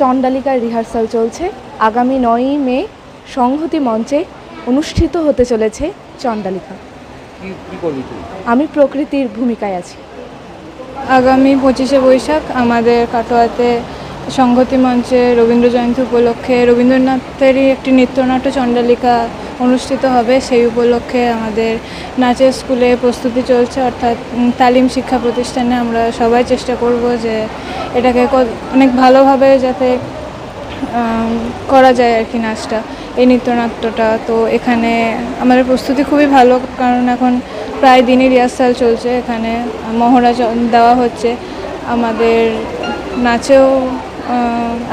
চণ্ডালিকার rehearsal চলছে। আগামী নয়ই মে সংহতি মঞ্চে অনুষ্ঠিত হতে চলেছে চণ্ডালিকা। আমি প্রকৃতির ভূমিকায় আছি। আগামী পঁচিশে বৈশাখ আমাদের কাটোয়াতে সংগতি মঞ্চে রবীন্দ্র জয়ন্তী উপলক্ষে রবীন্দ্রনাথেরই একটি নৃত্যনাট্য চণ্ডালিকা অনুষ্ঠিত হবে। সেই উপলক্ষে আমাদের নাচের স্কুলে প্রস্তুতি চলছে, অর্থাৎ তালিম শিক্ষা প্রতিষ্ঠানে আমরা সবাই চেষ্টা করব যে এটাকে অনেক ভালোভাবে যাতে করা যায় আর কি নাচটা, এই নৃত্যনাট্যটা। তো এখানে আমাদের প্রস্তুতি খুবই ভালো, কারণ এখন প্রায় দিনই রিহার্সাল চলছে। এখানে মহড়া দেওয়া হচ্ছে। আমাদের নাচেও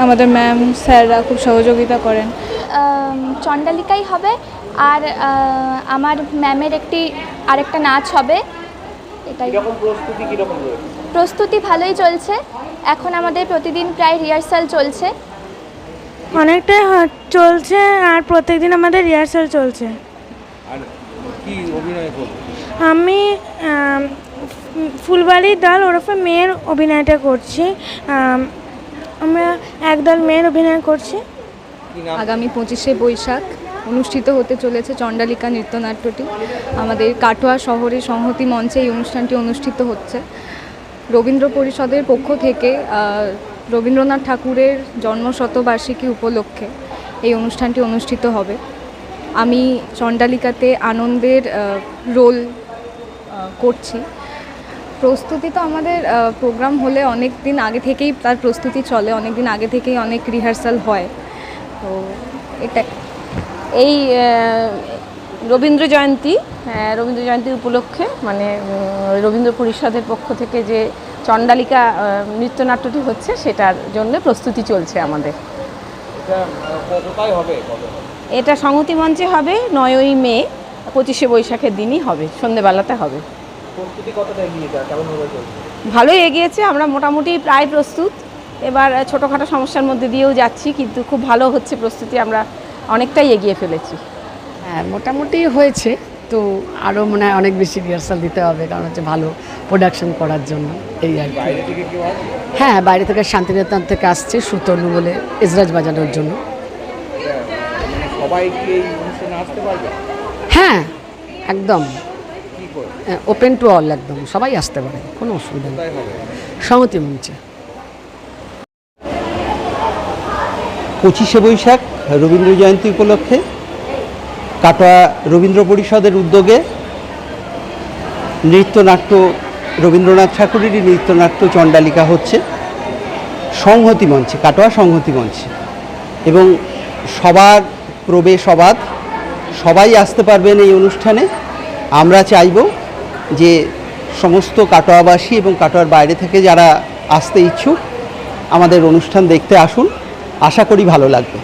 আমাদের ম্যাম স্যাররা খুব সহযোগিতা করেন। চণ্ডালিকাই হবে আর আমার ম্যামের একটি আরেকটা নাচ হবে। এটাই। প্রস্তুতি ভালোই চলছে। এখন আমাদের প্রতিদিন প্রায় রিহার্সাল চলছে। অনেকটাই চলছে আর প্রত্যেকদিন আমাদের রিহার্সাল চলছে। আমি ফুলবাড়ির দল ওরফে মেয়ের অভিনয়টা করছি। আমরা একদল মেয়ের অভিনয় করছি। আগামী পঁচিশে বৈশাখ অনুষ্ঠিত হতে চলেছে চণ্ডালিকা নৃত্যনাট্যটি। আমাদের কাটোয়া শহরে সংহতি মঞ্চে এই অনুষ্ঠানটি অনুষ্ঠিত হচ্ছে। রবীন্দ্র পরিষদের পক্ষ থেকে রবীন্দ্রনাথ ঠাকুরের জন্মশতবার্ষিকী উপলক্ষে এই অনুষ্ঠানটি অনুষ্ঠিত হবে। আমি চণ্ডালিকাতে আনন্দের রোল করছি। প্রস্তুতি তো আমাদের প্রোগ্রাম হলে অনেক দিন আগে থেকেই তার প্রস্তুতি চলে অনেক দিন আগে থেকেই অনেক রিহার্সাল হয়। তো এটা এই রবীন্দ্র জয়ন্তী রবীন্দ্র জয়ন্তী উপলক্ষে মানে রবীন্দ্র পরিষদের পক্ষ থেকে যে চণ্ডালিকা নৃত্যনাট্যটি হচ্ছে সেটার জন্য প্রস্তুতি চলছে আমাদের? এটা সংহতি মঞ্চে হবে নয়ই মে পঁচিশে বৈশাখের দিনই হবে সন্ধেবেলাতে হবে। প্রস্তুতি কতটা এগিয়ে যায়? কেমন চলছে? ভালোই এগিয়েছে আমরা মোটামুটি প্রায় প্রস্তুত। এবার ছোটোখাটো সমস্যার মধ্যে দিয়েও যাচ্ছি কিন্তু খুব ভালো হচ্ছে প্রস্তুতি আমরা অনেকটাই এগিয়ে ফেলেছি। হ্যাঁ মোটামুটি হয়েছে তো আরও মনে হয় অনেক বেশি রিহার্সাল দিতে হবে কারণ হচ্ছে ভালো প্রোডাকশন করার জন্য এই আর কি। হ্যাঁ বাইরে থেকে শান্তিনিকেতন থেকে আসছে সুতনু বলে এজরাজ বাজানোর জন্য। মানে হ্যাঁ একদম। ওপেন টু অল একদম সবাই আসতে পারে কোনো অসুবিধা নেই। সংহতি মঞ্চে। পঁচিশে বৈশাখ রবীন্দ্র জয়ন্তী উপলক্ষে কাটোয়া রবীন্দ্র পরিষদের উদ্যোগে নৃত্যনাট্য রবীন্দ্রনাথ ঠাকুরেরই নৃত্যনাট্য চণ্ডালিকা হচ্ছে সংহতি মঞ্চে কাটোয়া সংহতি মঞ্চে। এবং সবার প্রবেশ অবাধ সবাই আসতে পারবেন এই অনুষ্ঠানে। আমরা চাইব যে সমস্ত কাটোয়াবাসী এবং কাটোয়ার বাইরে থেকে যারা আসতে ইচ্ছুক, আমাদের অনুষ্ঠান দেখতে আসুন। আশা করি ভালো লাগবে।